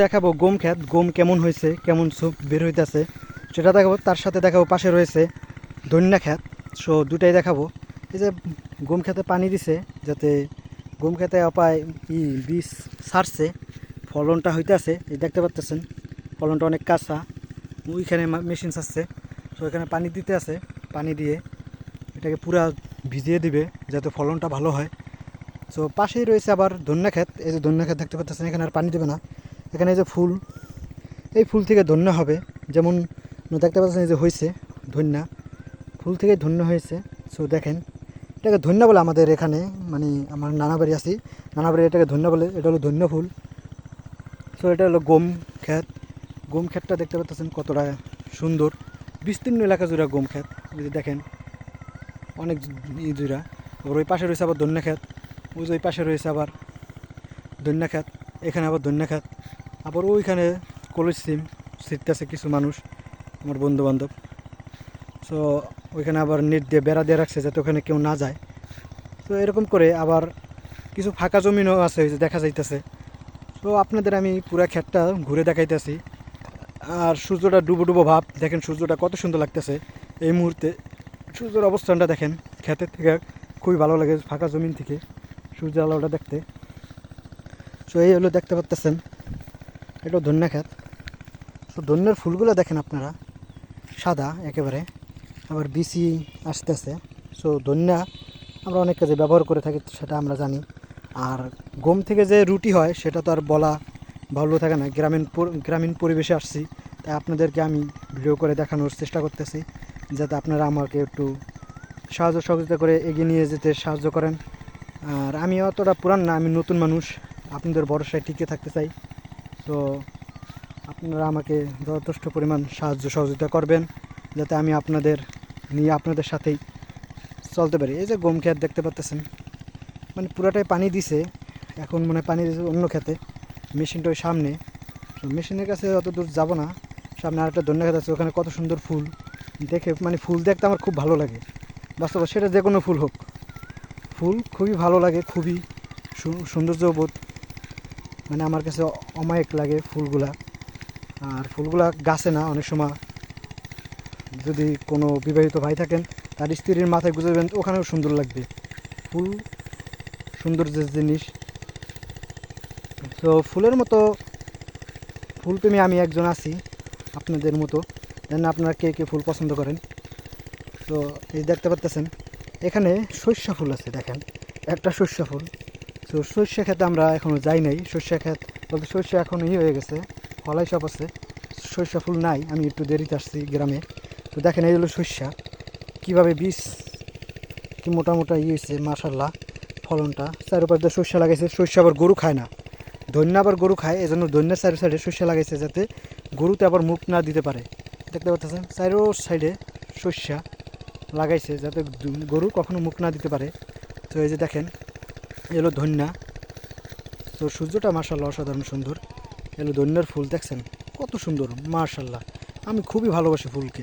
দেখাবো গম ক্ষেত, গম কেমন হয়েছে, কেমন সুপ বের হইতেছে, সেটা দেখাবো, তার সাথে দেখাবো পাশে রয়েছে ধন্যা ক্ষেত, সো দুটাই দেখাবো। এই যে গম খেতে পানি দিছে, যাতে গম খেতে অপায় ই বীজ সারছে, ফলনটা হইতেছে, এই দেখতে পাচ্তেছেন, ফলনটা অনেক কাঁচা, ওইখানে মেশিন সারছে, সো এখানে পানি দিতে আছে, পানি দিয়ে এটাকে পুরা ভিজিয়ে দিবে, যাতে ফলনটা ভালো হয়। সো পাশেই রয়েছে আবার ধন্যা ক্ষেত, এই যে ধন্যা ক্ষেত দেখতে পাচ্ছেন এখানে আর পানি দেবে না। এখানে যে ফুল, এই ফুল থেকে ধন্য হবে। যেমন দেখতে পাচ্ছেন যে হয়েছে ধন্যা। ফুল থেকে ধন্য হয়েছে। সো দেখেন, এটাকে ধন্য বলে আমাদের এখানে মানে আমার নানা বাড়ি আছি। নানা বাড়ি এটাকে ধন্য বলে, এটা হলো ধন্য ফুল। সো এটা হলো গম ক্ষেত। গম ক্ষেতটা দেখতে পাচ্ছেন কতটা সুন্দর। বিস্তীর্ণ এলাকা জুড়া গম ক্ষেত। যদি দেখেন, অনেক জুড়া। আবার ওই পাশে রয়েছে আবার ধন্য ক্ষেত। ওই যে ওই পাশে রয়েছে আবার ধন্য ক্ষেত। এখানে আবার ধন্য ক্ষেত। আবার ওইখানে কলেজ সিম ছিটতেছে কিছু মানুষ, আমার বন্ধু বান্ধব সো ওইখানে আবার নেট দিয়ে বেড়া দিয়ে রাখছে যাতে ওখানে কেউ না যায়। তো এরকম করে আবার কিছু ফাঁকা জমিনও আছে দেখা যাইতেছে। তো আপনাদের আমি পুরা ক্ষেতটা ঘুরে দেখাইতেছি। আর সূর্যটা ডুবো ডুবো ভাব, দেখেন সূর্যটা কত সুন্দর লাগতেছে এই মুহূর্তে। সূর্যের অবস্থানটা দেখেন, ক্ষেতের থেকে খুবই ভালো লাগে ফাঁকা জমিন থেকে সূর্য আলোটা দেখতে। সো এই হলো দেখতে পাচ্তেছেন এটা ধন্যা ক্ষেত সো ধন্যের ফুলগুলো দেখেন আপনারা, সাদা একেবারে, আবার বিসি আসতেছে। সো ধন্যা আমরা অনেক কাজে ব্যবহার করে থাকি, সেটা আমরা জানি। আর গম থেকে যে রুটি হয়, সেটা তো আর বলা ভালো থাকে না। গ্রামীণ গ্রামীণ পরিবেশে আসছি, তাই আপনাদেরকে আমি ভিডিও করে দেখানোর চেষ্টা করতেছি, যাতে আপনারা আমাকে একটু সাহায্য সহযোগিতা করে এগিয়ে নিয়ে যেতে সাহায্য করেন। আর আমি অতটা পুরান না, আমি নতুন মানুষ। আপনাদের ভরসায় টিকে থাকতে চাই। তো আপনারা আমাকে যথেষ্ট পরিমাণ সাহায্য সহযোগিতা করবেন, যাতে আমি আপনাদের নিয়ে আপনাদের সাথেই চলতে পারি। এই যে গম ক্ষেত দেখতে পাচ্তেছেন মানে পুরাটাই পানি দিছে, এখন মনে পানি দিছে অন্য ক্ষেতে, মেশিনটা ওই সামনে। মেশিনের কাছে অত দূর যাব না, সামনে আরেকটা ধন্য ক্ষেত আছে, ওখানে কত সুন্দর ফুল। দেখে মানে ফুল দেখতে আমার খুব ভালো লাগে। বাস্তব সেটা যে কোনো ফুল হোক। ফুল খুবই ভালো লাগে, খুবই সৌন্দর্যবোধ। মানে আমার কাছে অমায়িক লাগে ফুলগুলা। আর ফুলগুলা গাছে না, অনেক সময় যদি কোনো বিবাহিত ভাই থাকেন, তার স্ত্রীর মাথায় গুজে দেবেন ওখানেও সুন্দর লাগবে। ফুল সৌন্দর্যের জিনিস। তো ফুলের মতো ফুল ফুলপ্রেমী আমি একজন আছি, আপনাদের মতো। যেন আপনারা কে কে ফুল পছন্দ করেন? তো এই দেখতে পাচ্তেছেন এখানে সর্ষা ফুল আছে, দেখেন। একটা সর্ষা ফুল। তো সর্ষে খেতে আমরা এখনও যাই নাই। সর্ষে ক্ষেত বলতে সর্ষে এখন ই হয়ে গেছে, ফলাই সব আছে। সর্ষা ফুল নাই, আমি একটু দেরিতে আসছি গ্রামে। তো দেখেন এই হলো সর্ষা। কীভাবে বীজ, কি মোটা মোটা ইয়ে হয়েছে মাসাল্লাহ ফলনটা। চার উপর দিয়ে সর্ষা লাগাইছে, সর্ষে আবার গরু খায় না। ধন্য আবার গরু খায়, এজন্য ধন্যের চারি সাইডে সর্ষে লাগাইছে যাতে গরুতে আবার মুখ না দিতে পারে। দেখতে পাচ্ছেন, চারো সাইডে সর্ষা লাগাইছে যাতে গরু কখনো মুখ না দিতে পারে। তো এই যে দেখেন এলো ধন্যা। তো সূর্যটা মার্শাল্লাহ অসাধারণ সুন্দর। এলো ধন্যার ফুল দেখছেন? কত সুন্দর মার্শাল্লাহ আমি খুবই ভালোবাসি ফুলকে।